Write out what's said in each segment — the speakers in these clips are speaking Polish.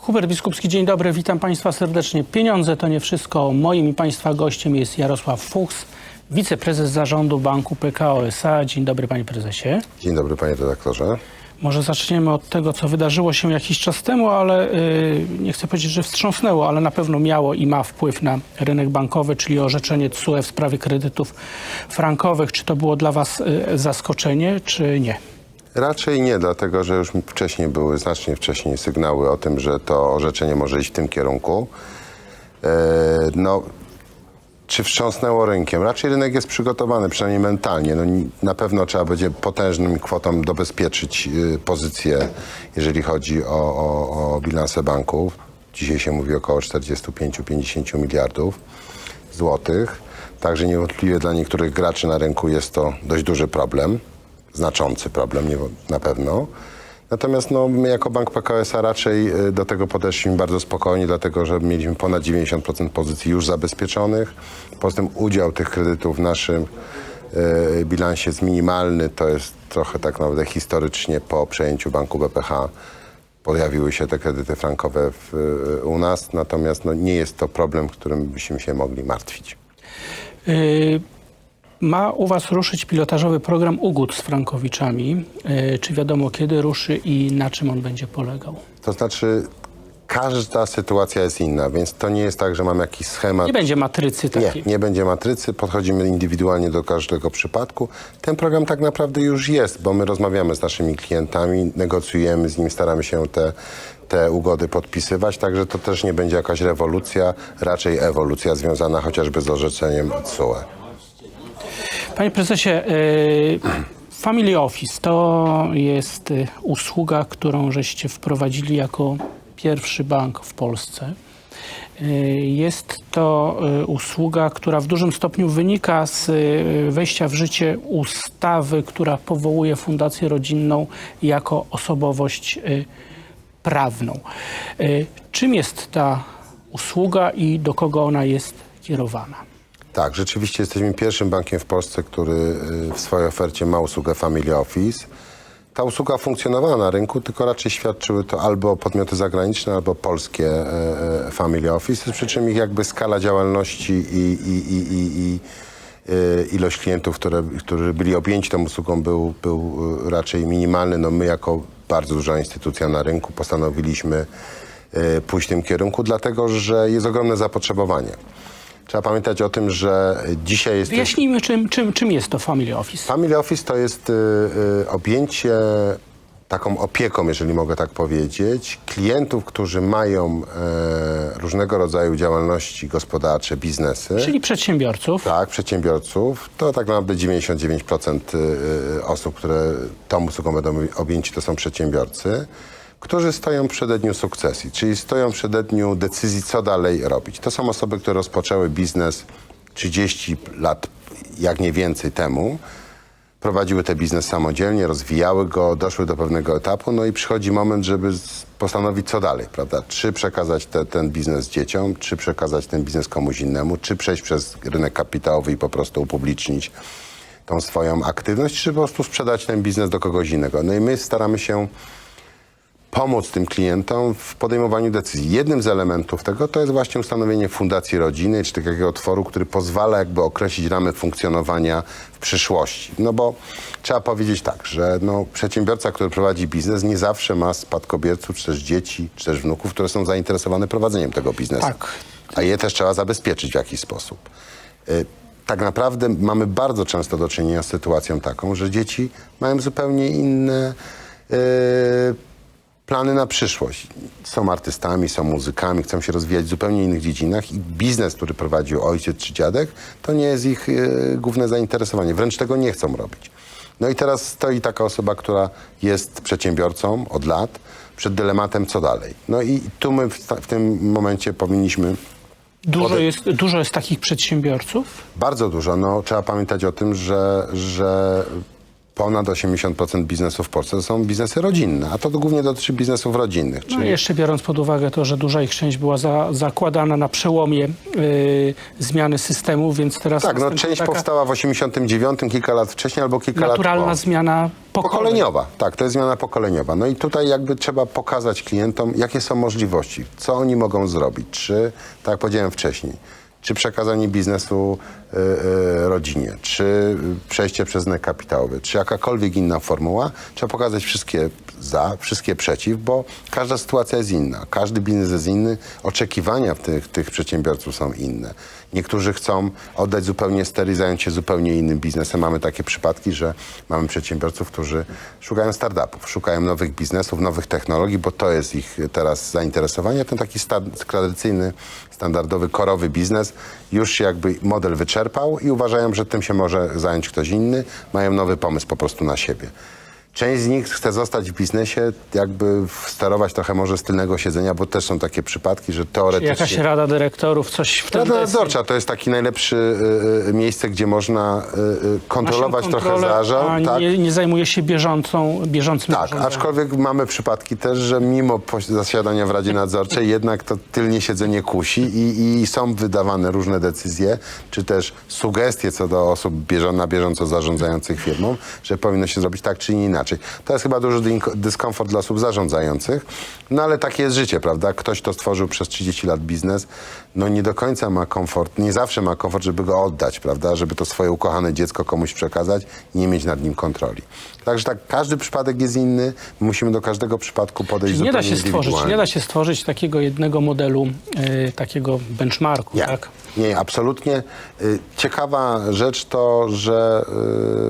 Hubert Biskupski, dzień dobry, witam Państwa serdecznie. Pieniądze to nie wszystko. Moim i Państwa gościem jest Jarosław Fuchs, wiceprezes zarządu Banku PKO SA. Dzień dobry Panie Prezesie. Dzień dobry panie redaktorze. Może zaczniemy od tego, co wydarzyło się jakiś czas temu, ale y, nie chcę powiedzieć, że wstrząsnęło, ale na pewno miało i ma wpływ na rynek bankowy, czyli orzeczenie TSUE w sprawie kredytów frankowych. Czy to było dla Was y, zaskoczenie, czy nie? Raczej nie, dlatego że już wcześniej były, znacznie wcześniej sygnały o tym, że to orzeczenie może iść w tym kierunku. E, no, czy wstrząsnęło rynkiem? Raczej rynek jest przygotowany, przynajmniej mentalnie. No, na pewno trzeba będzie potężnym kwotom dobezpieczyć y, pozycję, jeżeli chodzi o, o, o bilanse banków. Dzisiaj się mówi około 45-50 miliardów złotych. Także niewątpliwie dla niektórych graczy na rynku jest to dość duży problem, znaczący problem nie, na pewno. Natomiast no, my jako Bank PKO SA raczej y, do tego podeszliśmy bardzo spokojnie, dlatego że mieliśmy ponad 90% pozycji już zabezpieczonych. Poza tym udział tych kredytów w naszym y, bilansie jest minimalny. To jest trochę tak naprawdę historycznie po przejęciu Banku BPH pojawiły się te kredyty frankowe w, y, u nas. Natomiast no, nie jest to problem, którym byśmy się mogli martwić. Y, Ma u Was ruszyć pilotażowy program ugód z frankowiczami. Y, Czy wiadomo kiedy ruszy i na czym on będzie polegał? To znaczy, każda sytuacja jest inna, więc to nie jest tak, że mam jakiś schemat. Nie będzie matrycy Nie, takiej. nie będzie matrycy, podchodzimy indywidualnie do każdego przypadku. Ten program tak naprawdę już jest, bo my rozmawiamy z naszymi klientami, negocjujemy z nimi, staramy się te, te ugody podpisywać, także to też nie będzie jakaś rewolucja, raczej ewolucja związana chociażby z orzeczeniem TSUE. Panie prezesie, y, Family Office to jest y, usługa, którą żeście wprowadzili jako pierwszy bank w Polsce. Y, Jest to usługa, która w dużym stopniu wynika z wejścia w życie ustawy, która powołuje Fundację Rodzinną jako osobowość prawną. Czym jest ta usługa i do kogo ona jest kierowana? Tak, rzeczywiście jesteśmy pierwszym bankiem w Polsce, który y, w swojej ofercie ma usługę Family Office. Ta usługa funkcjonowała na rynku, tylko raczej świadczyły to albo podmioty zagraniczne, albo polskie e, e, Family Office, przy czym ich jakby skala działalności i, i, i, i, i e, ilość klientów, które, którzy byli objęci tą usługą był, był e, raczej minimalny. No my jako bardzo duża instytucja na rynku postanowiliśmy pójść w tym kierunku, dlatego że jest ogromne zapotrzebowanie. Trzeba pamiętać o tym, że dzisiaj jest... Wyjaśnijmy, czym, czym, czym jest to Family Office. Family Office to jest y, y, objęcie taką opieką, jeżeli mogę tak powiedzieć, klientów, którzy mają e, różnego rodzaju działalności gospodarcze, biznesy. Czyli przedsiębiorców. Tak, przedsiębiorców. To tak naprawdę 99% y, y, osób, które tą usługą będą objęci, to są przedsiębiorcy, którzy stoją w przededniu sukcesji, czyli stoją w przededniu decyzji, co dalej robić. To są osoby, które rozpoczęły biznes 30 lat, jak nie więcej temu, prowadziły ten biznes samodzielnie, rozwijały go, doszły do pewnego etapu, no i przychodzi moment, żeby postanowić co dalej, prawda? Czy przekazać te, ten biznes dzieciom, czy przekazać ten biznes komuś innemu, czy przejść przez rynek kapitałowy i po prostu upublicznić tą swoją aktywność, czy po prostu sprzedać ten biznes do kogoś innego. No i my staramy się pomóc tym klientom w podejmowaniu decyzji. Jednym z elementów tego to jest właśnie ustanowienie fundacji rodziny, czy takiego otworu, który pozwala jakby określić ramy funkcjonowania w przyszłości. No bo trzeba powiedzieć tak, że no, przedsiębiorca, który prowadzi biznes, nie zawsze ma spadkobierców, czy też dzieci, czy też wnuków, które są zainteresowane prowadzeniem tego biznesu. Tak. A je też trzeba zabezpieczyć w jakiś sposób. Y, tak naprawdę mamy bardzo często do czynienia z sytuacją taką, że dzieci mają zupełnie inne y, plany na przyszłość. Są artystami, są muzykami, chcą się rozwijać w zupełnie innych dziedzinach i biznes, który prowadził ojciec czy dziadek, to nie jest ich y, główne zainteresowanie. Wręcz tego nie chcą robić. No i teraz stoi taka osoba, która jest przedsiębiorcą od lat, przed dylematem, co dalej. No i tu my w, w tym momencie powinniśmy Dużo jest, dużo jest takich przedsiębiorców. Bardzo dużo. No, trzeba pamiętać o tym, że, że ponad 80% biznesów w Polsce to są biznesy rodzinne, a to głównie dotyczy biznesów rodzinnych. No Czyli i jeszcze biorąc pod uwagę to, że duża ich część była za, zakładana na przełomie y, zmiany systemu, więc teraz tak, no część powstała w 89, kilka lat wcześniej albo kilka lat naturalna zmiana pokoleń. Pokoleniowa, tak, to jest zmiana pokoleniowa. No i tutaj jakby trzeba pokazać klientom, jakie są możliwości, co oni mogą zrobić, czy, tak jak powiedziałem wcześniej, czy przekazanie biznesu y, y, rodzinie, czy przejście przez rynek kapitałowy, czy jakakolwiek inna formuła, trzeba pokazać wszystkie za, wszystkie przeciw, bo każda sytuacja jest inna, każdy biznes jest inny, oczekiwania tych, tych przedsiębiorców są inne. Niektórzy chcą oddać zupełnie stery, zająć się zupełnie innym biznesem. Mamy takie przypadki, że mamy przedsiębiorców, którzy szukają startupów, szukają nowych biznesów, nowych technologii, bo to jest ich teraz zainteresowanie. Ten taki sta- tradycyjny, standardowy, korowy biznes już się jakby model wyczerpał i uważają, że tym się może zająć ktoś inny. Mają nowy pomysł po prostu na siebie. Część z nich chce zostać w biznesie, jakby sterować trochę może z tylnego siedzenia, bo też są takie przypadki, że teoretycznie... Jakaś rada dyrektorów, coś w tym Rada nadzorcza to jest takie najlepsze y, y, miejsce, gdzie można y, y, kontrolować trochę zarząd. A Tak, nie, nie zajmuje się bieżącą, bieżącym tak, zarządzaniem. aczkolwiek mamy przypadki też, że mimo zasiadania w Radzie Nadzorczej jednak to tylnie siedzenie kusi i, i są wydawane różne decyzje, czy też sugestie co do osób bieżo- na bieżąco zarządzających firmą, że powinno się zrobić tak czy nie inaczej. To jest chyba duży dyskomfort dla osób zarządzających, no ale takie jest życie, prawda? Ktoś, kto stworzył przez 30 lat biznes, no nie do końca ma komfort, nie zawsze ma komfort, żeby go oddać, prawda? Żeby to swoje ukochane dziecko komuś przekazać i nie mieć nad nim kontroli. Także tak, każdy przypadek jest inny, musimy do każdego przypadku podejść Czyli nie da się stworzyć, nie da się stworzyć takiego jednego modelu, y, takiego benchmarku, Nie, tak? Nie, absolutnie. Y, Ciekawa rzecz to, że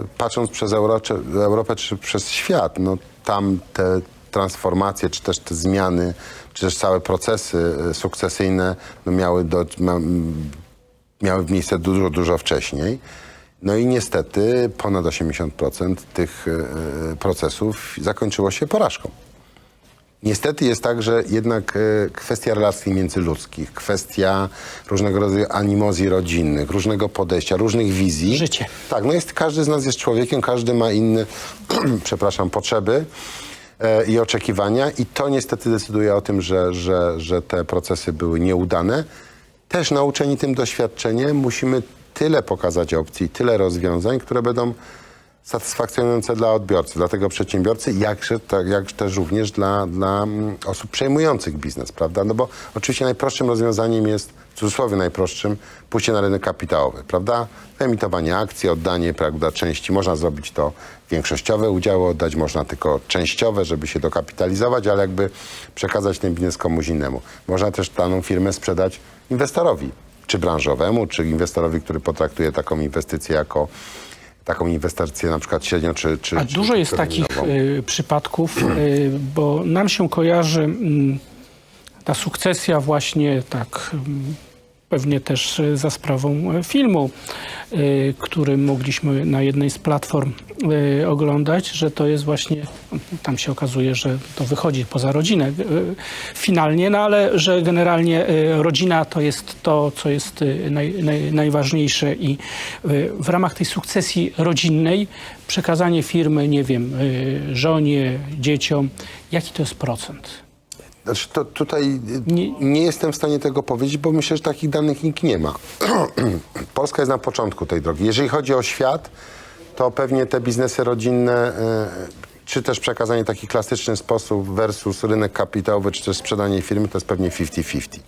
y, patrząc przez Europę, czy przez świat, no tam te transformacje, czy też te zmiany, czy też całe procesy y, sukcesyjne no, miały, do, miały miejsce dużo, dużo wcześniej. No i niestety ponad 80% tych procesów zakończyło się porażką. Niestety jest tak, że jednak e, kwestia relacji międzyludzkich, kwestia różnego rodzaju animozji rodzinnych, różnego podejścia, różnych wizji. Życie. Tak, no jest, każdy z nas jest człowiekiem, każdy ma inne, przepraszam, potrzeby e, i oczekiwania i to niestety decyduje o tym, że, że, że te procesy były nieudane. Też nauczeni tym doświadczeniem musimy tyle pokazać opcji, tyle rozwiązań, które będą satysfakcjonujące dla odbiorcy, dla tego przedsiębiorcy, jakże, tak, jak też również dla, dla mm, osób przejmujących biznes, prawda? No bo oczywiście najprostszym rozwiązaniem jest, w cudzysłowie najprostszym, pójście na rynek kapitałowy, prawda? Emitowanie akcji, oddanie, prawda, części. Można zrobić to większościowe udziały, oddać można tylko częściowe, żeby się dokapitalizować, ale jakby przekazać ten biznes komuś innemu. Można też daną firmę sprzedać inwestorowi, czy branżowemu, czy inwestorowi, który potraktuje taką inwestycję jako taką inwestycję na przykład średnio czy... czy A czy dużo jest takich y, przypadków, y, bo nam się kojarzy mm, ta sukcesja właśnie tak mm, pewnie też y, za sprawą y, filmu, y, który mogliśmy na jednej z platform oglądać, że to jest właśnie, tam się okazuje, że to wychodzi poza rodzinę finalnie, no ale że generalnie rodzina to jest to, co jest naj, naj, najważniejsze i w ramach tej sukcesji rodzinnej przekazanie firmy, nie wiem, żonie, dzieciom, jaki to jest procent? Znaczy to tutaj Nie- nie... jestem w stanie tego powiedzieć, bo myślę, że takich danych nikt nie ma. Polska jest na początku tej drogi. Jeżeli chodzi o świat, to pewnie te biznesy rodzinne, y, czy też przekazanie w taki klasyczny sposób versus rynek kapitałowy, czy też sprzedanie firmy, to jest pewnie 50-50.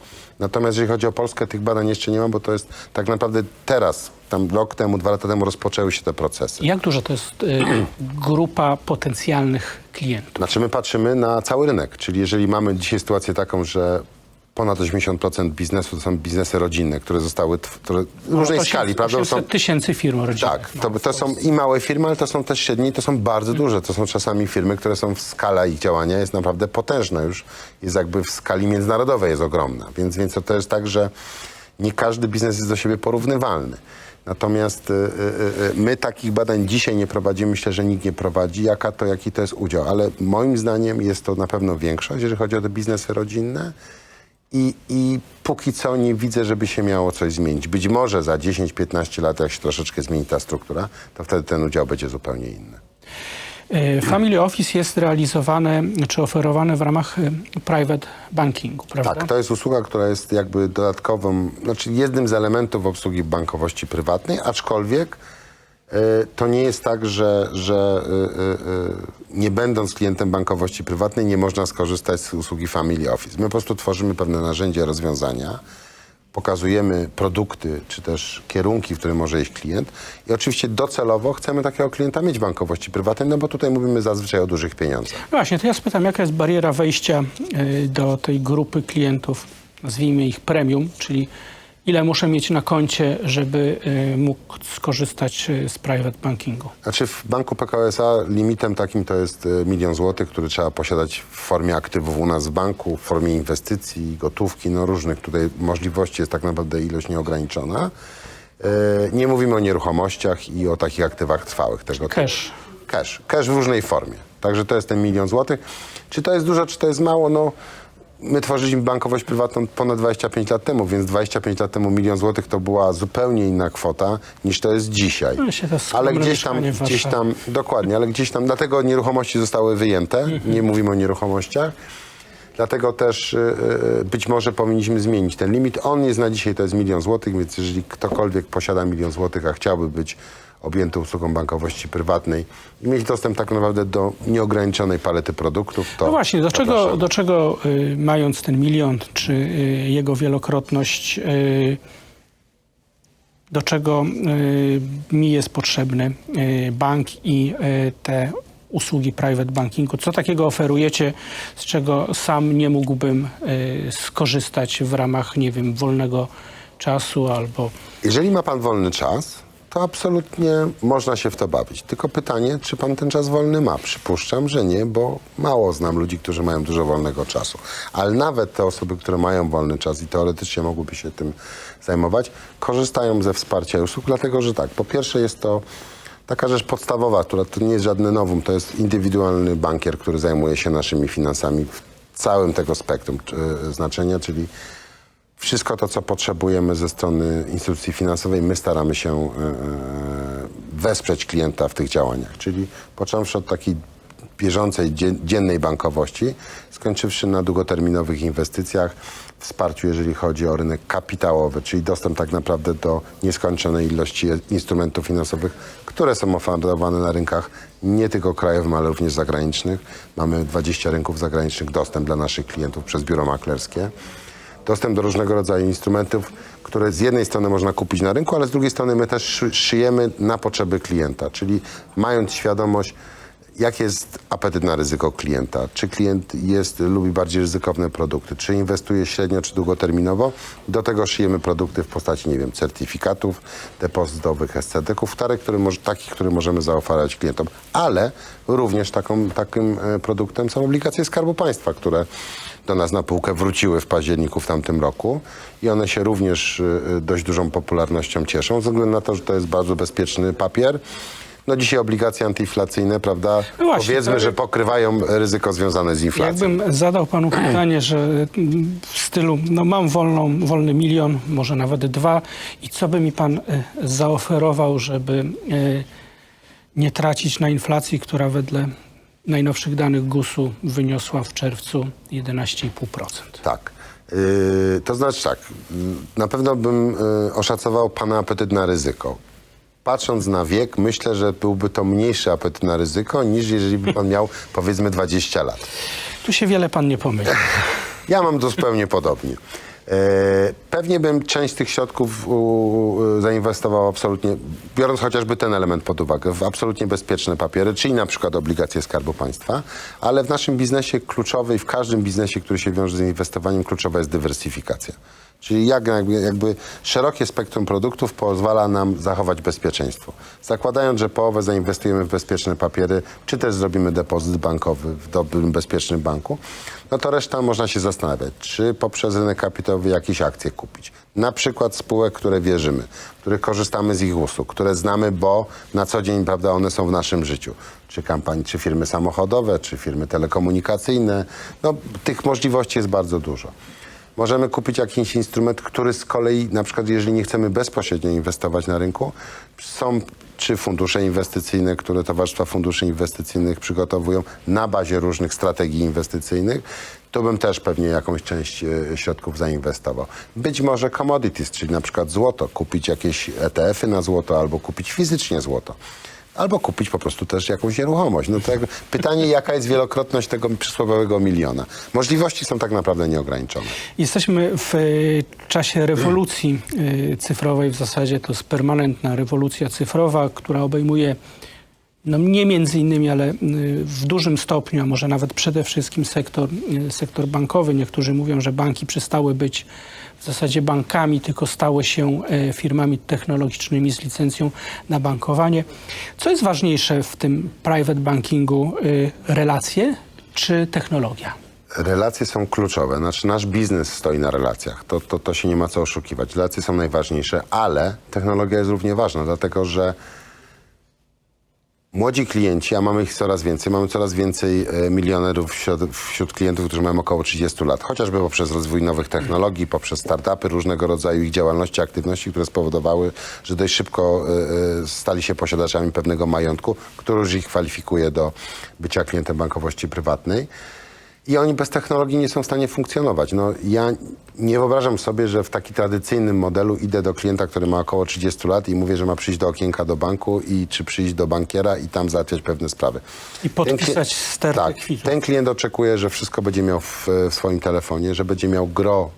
Natomiast jeżeli chodzi o Polskę, tych badań jeszcze nie ma, bo to jest tak naprawdę teraz, tam rok temu, dwa lata temu rozpoczęły się te procesy. Jak duża to jest y, grupa potencjalnych klientów? Znaczy my patrzymy na cały rynek, czyli jeżeli mamy dzisiaj sytuację taką, że ponad 80% biznesu to są biznesy rodzinne, które zostały które, w różnej skali, prawda? 800 Są, tysięcy firm rodzinnych. tak, to, to są i małe firmy, ale to są też średnie i to są bardzo duże. To są czasami firmy, które są w skala ich działania jest naprawdę potężna już. Jest jakby w skali międzynarodowej jest ogromna. Więc, więc to jest tak, że nie każdy biznes jest do siebie porównywalny. Natomiast y, y, y, my takich badań dzisiaj nie prowadzimy, myślę, że nikt nie prowadzi, jaka to, jaki to jest udział. Ale moim zdaniem jest to na pewno większość, jeżeli chodzi o te biznesy rodzinne. I, I póki co nie widzę, żeby się miało coś zmienić. Być może za 10-15 lat, jak się troszeczkę zmieni ta struktura, to wtedy ten udział będzie zupełnie inny. E, Family Office jest realizowane czy oferowane w ramach e, private bankingu, prawda? Tak, to jest usługa, która jest jakby dodatkową, znaczy jednym z elementów obsługi bankowości prywatnej, aczkolwiek to nie jest tak, że, że e, e, e, nie będąc klientem bankowości prywatnej nie można skorzystać z usługi Family Office. My po prostu tworzymy pewne narzędzia, rozwiązania, pokazujemy produkty czy też kierunki, w które może iść klient i oczywiście docelowo chcemy takiego klienta mieć bankowości prywatnej, no bo tutaj mówimy zazwyczaj o dużych pieniądzach. No właśnie, to ja spytam, jaka jest bariera wejścia e, do tej grupy klientów, nazwijmy ich premium, czyli ile muszę mieć na koncie, żeby e, mógł skorzystać e, z private bankingu? Znaczy w banku PKO SA limitem takim to jest e, milion złotych, który trzeba posiadać w formie aktywów u nas w banku, w formie inwestycji, gotówki, no różnych tutaj możliwości jest tak naprawdę ilość nieograniczona. Nie mówimy o nieruchomościach i o takich aktywach trwałych. Tego. Cash. Cash. Cash w różnej formie. Także to jest ten milion złotych. Czy to jest dużo, czy to jest mało? No, my tworzyliśmy bankowość prywatną ponad 25 lat temu, więc 25 lat temu milion złotych to była zupełnie inna kwota niż to jest dzisiaj. No, się to ale gdzieś tam, gdzieś tam, dokładnie, ale gdzieś tam, dlatego nieruchomości zostały wyjęte, nie mówimy o nieruchomościach. Dlatego też y, y, być może powinniśmy zmienić ten limit. On jest na dzisiaj, to jest milion złotych, więc jeżeli ktokolwiek posiada milion złotych, a chciałby być objęty usługą bankowości prywatnej i mieć dostęp tak naprawdę do nieograniczonej palety produktów, to No właśnie, do czego, do czego y, mając ten milion, czy y, jego wielokrotność, y, do czego y, mi jest potrzebny y, bank i y, te usługi private bankingu? Co takiego oferujecie, z czego sam nie mógłbym y, skorzystać w ramach, nie wiem, wolnego czasu albo... Jeżeli ma pan wolny czas, to absolutnie można się w to bawić. Tylko pytanie, czy pan ten czas wolny ma? Przypuszczam, że nie, bo mało znam ludzi, którzy mają dużo wolnego czasu. Ale nawet te osoby, które mają wolny czas i teoretycznie mogłyby się tym zajmować, korzystają ze wsparcia usług, dlatego że tak, po pierwsze jest to taka rzecz podstawowa, która to nie jest żadne nowum, to jest indywidualny bankier, który zajmuje się naszymi finansami w całym tego spektrum e, znaczenia, czyli wszystko to, co potrzebujemy ze strony instytucji finansowej, my staramy się e, e, wesprzeć klienta w tych działaniach. Czyli począwszy od takiej bieżącej, dzie- dziennej bankowości, skończywszy na długoterminowych inwestycjach, wsparciu, jeżeli chodzi o rynek kapitałowy, czyli dostęp tak naprawdę do nieskończonej ilości instrumentów finansowych, które są oferowane na rynkach nie tylko krajowym, ale również zagranicznych. Mamy 20 rynków zagranicznych, dostęp dla naszych klientów przez biuro maklerskie dostęp do różnego rodzaju instrumentów, które z jednej strony można kupić na rynku, ale z drugiej strony my też szy- szyjemy na potrzeby klienta, czyli mając świadomość, jaki jest apetyt na ryzyko klienta, czy klient jest, lubi bardziej ryzykowne produkty, czy inwestuje średnio, czy długoterminowo, do tego szyjemy produkty w postaci, nie wiem, certyfikatów depozytowych, SCD-ków, które, takich, które możemy zaoferować klientom, ale również taką, takim e, produktem są obligacje Skarbu Państwa, które do nas na półkę wróciły w październiku w tamtym roku i one się również y, y, dość dużą popularnością cieszą, ze względu na to, że to jest bardzo bezpieczny papier. No dzisiaj obligacje antyinflacyjne, prawda, No właśnie, powiedzmy, to- że pokrywają ryzyko związane z inflacją. Jakbym zadał panu pytanie, że w stylu, no mam wolną, wolny milion, może nawet dwa i co by mi pan e, zaoferował, żeby nie tracić na inflacji, która wedle najnowszych danych GUS-u wyniosła w czerwcu 11,5%. Tak. Y, to znaczy tak, y, na pewno bym y, oszacował pana apetyt na ryzyko. Patrząc na wiek, myślę, że byłby to mniejszy apetyt na ryzyko, niż jeżeli by pan miał powiedzmy 20 lat. Tu się wiele pan nie pomyli. Ja mam zupełnie podobnie. E, Pewnie bym część tych środków zainwestował absolutnie, biorąc chociażby ten element pod uwagę, w absolutnie bezpieczne papiery, czyli na przykład obligacje Skarbu Państwa, ale w naszym biznesie kluczowy i w każdym biznesie, który się wiąże z inwestowaniem, kluczowa jest dywersyfikacja. Czyli jak, jakby, jakby szerokie spektrum produktów pozwala nam zachować bezpieczeństwo. Zakładając, że połowę zainwestujemy w bezpieczne papiery, czy też zrobimy depozyt bankowy w dobrym, bezpiecznym banku, no to reszta można się zastanawiać, czy poprzez rynek kapitałowy jakieś akcje kupić. Na przykład spółek, które wierzymy, których korzystamy z ich usług, które znamy, bo na co dzień prawda, one są w naszym życiu. Czy kampanii, czy firmy samochodowe, czy firmy telekomunikacyjne. No, tych możliwości jest bardzo dużo. Możemy kupić jakiś instrument, który z kolei, na przykład jeżeli nie chcemy bezpośrednio inwestować na rynku, są czy fundusze inwestycyjne, które towarzystwa funduszy inwestycyjnych przygotowują na bazie różnych strategii inwestycyjnych, to bym też pewnie jakąś część e, środków zainwestował. Być może commodities, czyli na przykład złoto, kupić jakieś ETF-y na złoto albo kupić fizycznie złoto. Albo kupić po prostu też jakąś nieruchomość. No to jakby pytanie, jaka jest wielokrotność tego przysłowiowego miliona. Możliwości są tak naprawdę nieograniczone. Jesteśmy w y, czasie rewolucji y, cyfrowej. W zasadzie to jest permanentna rewolucja cyfrowa, która obejmuje no nie między innymi, ale y, w dużym stopniu, a może nawet przede wszystkim sektor, y, sektor bankowy. Niektórzy mówią, że banki przestały być w zasadzie bankami, tylko stały się y, firmami technologicznymi z licencją na bankowanie. Co jest ważniejsze w tym private bankingu? y, Relacje czy technologia? Relacje są kluczowe. Znaczy nasz biznes stoi na relacjach. To, to, to się nie ma co oszukiwać. Relacje są najważniejsze, ale technologia jest równie ważna, dlatego że młodzi klienci, a mamy ich coraz więcej, mamy coraz więcej e, milionerów wśród, wśród klientów, którzy mają około 30 lat, chociażby poprzez rozwój nowych technologii, poprzez startupy, różnego rodzaju ich działalności, aktywności, które spowodowały, że dość szybko e, e, stali się posiadaczami pewnego majątku, który już ich kwalifikuje do bycia klientem bankowości prywatnej. I oni bez technologii nie są w stanie funkcjonować. No, ja nie wyobrażam sobie, że w taki tradycyjnym modelu idę do klienta, który ma około 30 lat i mówię, że ma przyjść do okienka do banku i czy przyjść do bankiera i tam załatwiać pewne sprawy. I podpisać stertę Tak, kwitów. ten klient oczekuje, że wszystko będzie miał w, w swoim telefonie, że będzie miał gro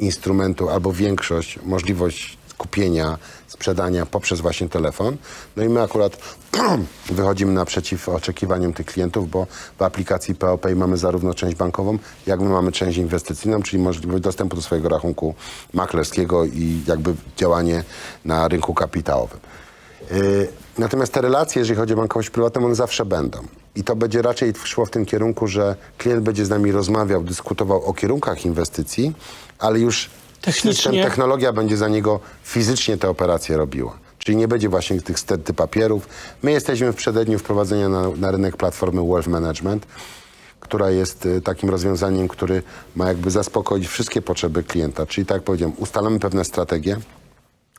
instrumentu albo większość, możliwość kupienia, sprzedania poprzez właśnie telefon. No i my akurat wychodzimy naprzeciw oczekiwaniom tych klientów, bo w aplikacji POPay mamy zarówno część bankową, jak my mamy część inwestycyjną, czyli możliwość dostępu do swojego rachunku maklerskiego i jakby działanie na rynku kapitałowym. Yy, Natomiast te relacje, jeżeli chodzi o bankowość prywatną, one zawsze będą. I to będzie raczej szło w tym kierunku, że klient będzie z nami rozmawiał, dyskutował o kierunkach inwestycji, ale już Technicznie. system, technologia będzie za niego fizycznie te operacje robiła. Czyli nie będzie właśnie tych sterty papierów. My jesteśmy w przededniu wprowadzenia na, na rynek platformy Wealth Management, która jest y, takim rozwiązaniem, który ma jakby zaspokoić wszystkie potrzeby klienta. Czyli tak jak powiedziałem, ustalamy pewne strategie,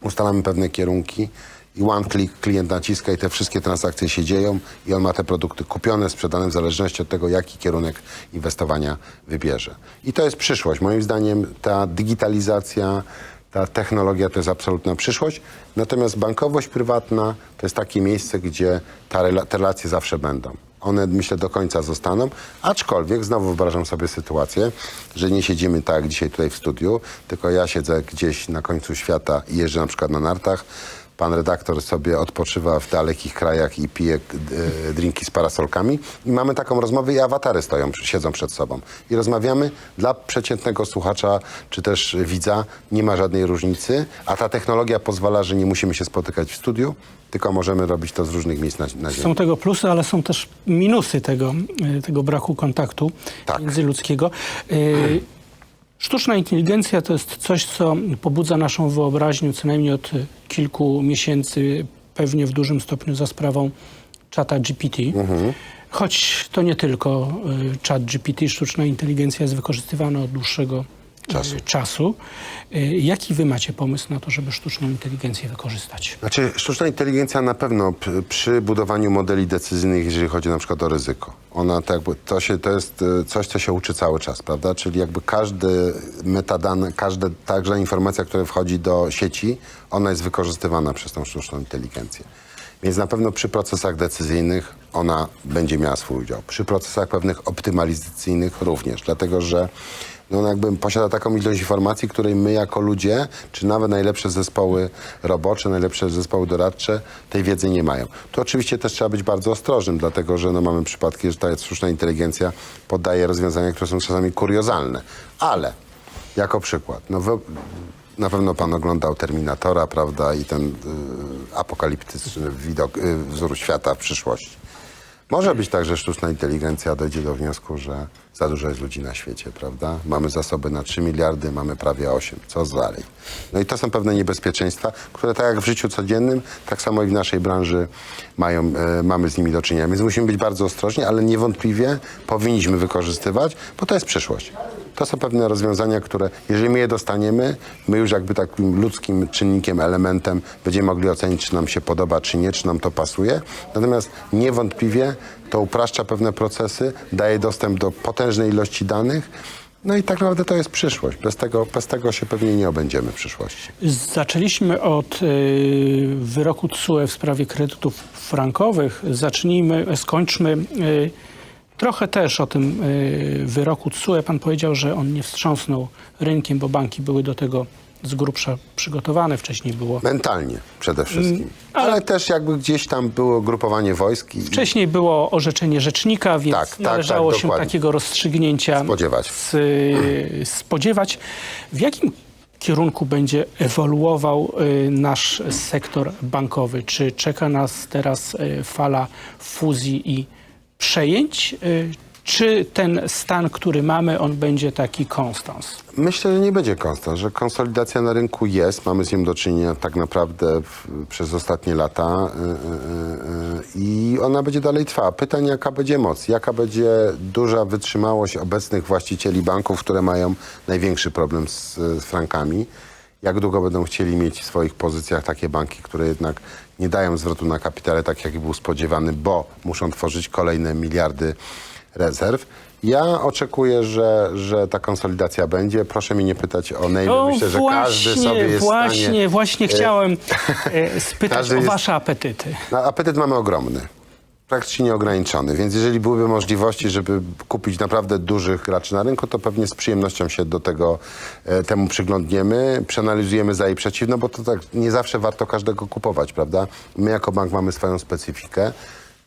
ustalamy pewne kierunki i one click klient naciska i te wszystkie transakcje się dzieją i on ma te produkty kupione, sprzedane w zależności od tego, jaki kierunek inwestowania wybierze. I to jest przyszłość. Moim zdaniem ta digitalizacja, ta technologia to jest absolutna przyszłość. Natomiast bankowość prywatna to jest takie miejsce, gdzie ta te relacje zawsze będą. One, myślę, do końca zostaną, aczkolwiek znowu wyobrażam sobie sytuację, że nie siedzimy tak jak dzisiaj tutaj w studiu, tylko ja siedzę gdzieś na końcu świata i jeżdżę na przykład na nartach. Pan redaktor sobie odpoczywa w dalekich krajach i pije e, drinki z parasolkami i mamy taką rozmowę i awatary stoją, siedzą przed sobą. I rozmawiamy dla przeciętnego słuchacza czy też widza nie ma żadnej różnicy, a ta technologia pozwala, że nie musimy się spotykać w studiu, tylko możemy robić to z różnych miejsc na, na ziemi. Są tego plusy, ale są też minusy tego, y, tego braku kontaktu Tak. międzyludzkiego. Y, Sztuczna inteligencja to jest coś, co pobudza naszą wyobraźnię co najmniej od kilku miesięcy, pewnie w dużym stopniu za sprawą czata GPT. Choć to nie tylko y, czat GPT, sztuczna inteligencja jest wykorzystywana od dłuższego y, Czasu. czasu. Y, Jaki wy macie pomysł na to, żeby sztuczną inteligencję wykorzystać? Znaczy, sztuczna inteligencja na pewno przy budowaniu modeli decyzyjnych, jeżeli chodzi na przykład o ryzyko. Ona to, jakby, to, się, to jest e, coś, co się uczy cały czas, prawda? Czyli jakby każdy metadane, każda także informacja, która wchodzi do sieci, ona jest wykorzystywana przez tą sztuczną inteligencję. Więc na pewno przy procesach decyzyjnych ona będzie miała swój udział. Przy procesach pewnych optymalizacyjnych również, dlatego że no ona jakby posiada taką ilość informacji, której my jako ludzie, czy nawet najlepsze zespoły robocze, najlepsze zespoły doradcze tej wiedzy nie mają. Tu oczywiście też trzeba być bardzo ostrożnym, dlatego że no mamy przypadki, że ta sztuczna inteligencja podaje rozwiązania, które są czasami kuriozalne. Ale jako przykład, no na pewno pan oglądał Terminatora, prawda, i ten y, apokaliptyczny widok, y, wzór świata w przyszłości. Może być tak, że sztuczna inteligencja dojdzie do wniosku, że za dużo jest ludzi na świecie, prawda? Mamy zasoby na 3 miliardy, mamy prawie 8. Co dalej? No i to są pewne niebezpieczeństwa, które tak jak w życiu codziennym, tak samo i w naszej branży mają, e, mamy z nimi do czynienia. Więc musimy być bardzo ostrożni, ale niewątpliwie powinniśmy wykorzystywać, bo to jest przyszłość. To są pewne rozwiązania, które jeżeli my je dostaniemy, my już jakby takim ludzkim czynnikiem, elementem będziemy mogli ocenić, czy nam się podoba, czy nie, czy nam to pasuje. Natomiast niewątpliwie to upraszcza pewne procesy, daje dostęp do potężnej ilości danych. No i tak naprawdę to jest przyszłość. Bez tego, bez tego się pewnie nie obędziemy w przyszłości. Zaczęliśmy od y, wyroku TSUE w sprawie kredytów frankowych. Zacznijmy, skończmy y, trochę też o tym y, wyroku TSUE. Pan powiedział, że on nie wstrząsnął rynkiem, bo banki były do tego z grubsza przygotowane. Wcześniej było, Mentalnie przede wszystkim. Mm, ale- Ale też jakby gdzieś tam było grupowanie wojsk i wcześniej było orzeczenie rzecznika, więc Tak, tak, należało tak, się dokładnie. takiego rozstrzygnięcia Spodziewać. s- spodziewać. W jakim kierunku będzie ewoluował y, nasz sektor bankowy? Czy czeka nas teraz y, fala fuzji i przejęć? Czy ten stan, który mamy, on będzie taki konstans? Myślę, że nie będzie konstant, że konsolidacja na rynku jest. Mamy z nią do czynienia tak naprawdę w, przez ostatnie lata yy, yy, i ona będzie dalej trwała. Pytanie, jaka będzie moc, jaka będzie duża wytrzymałość obecnych właścicieli banków, które mają największy problem z, z frankami. Jak długo będą chcieli mieć w swoich pozycjach takie banki, które jednak nie dają zwrotu na kapitale, tak jak był spodziewany, bo muszą tworzyć kolejne miliardy rezerw. Ja oczekuję, że, że ta konsolidacja będzie. Proszę mi nie pytać o Navy. O, Myślę, że każdy sobie jest właśnie, w stanie... właśnie chciałem e, spytać o jest- wasze apetyty. No, apetyt mamy ogromny. Praktycznie nieograniczony, więc jeżeli byłyby możliwości, żeby kupić naprawdę dużych graczy na rynku, to pewnie z przyjemnością się do tego e, temu przyglądniemy, przeanalizujemy za i przeciw, no bo to tak nie zawsze warto każdego kupować, prawda? My jako bank mamy swoją specyfikę.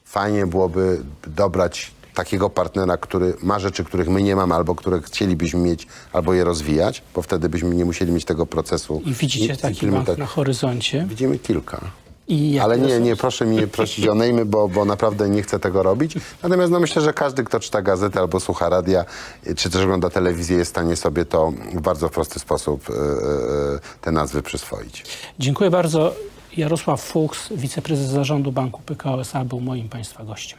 Fajnie byłoby dobrać takiego partnera, który ma rzeczy, których my nie mamy, albo które chcielibyśmy mieć, albo je rozwijać, bo wtedy byśmy nie musieli mieć tego procesu. I widzicie i- taki bank na horyzoncie? Widzimy kilka. Ale nie, nie, proszę mi prosić o nejmy, bo, bo naprawdę nie chcę tego robić. Natomiast no, myślę, że każdy, kto czyta gazetę albo słucha radia, czy też ogląda telewizję, jest w stanie sobie to w bardzo prosty sposób y, y, te nazwy przyswoić. Dziękuję bardzo. Jarosław Fuchs, wiceprezes zarządu Banku PKO SA był moim Państwa gościem.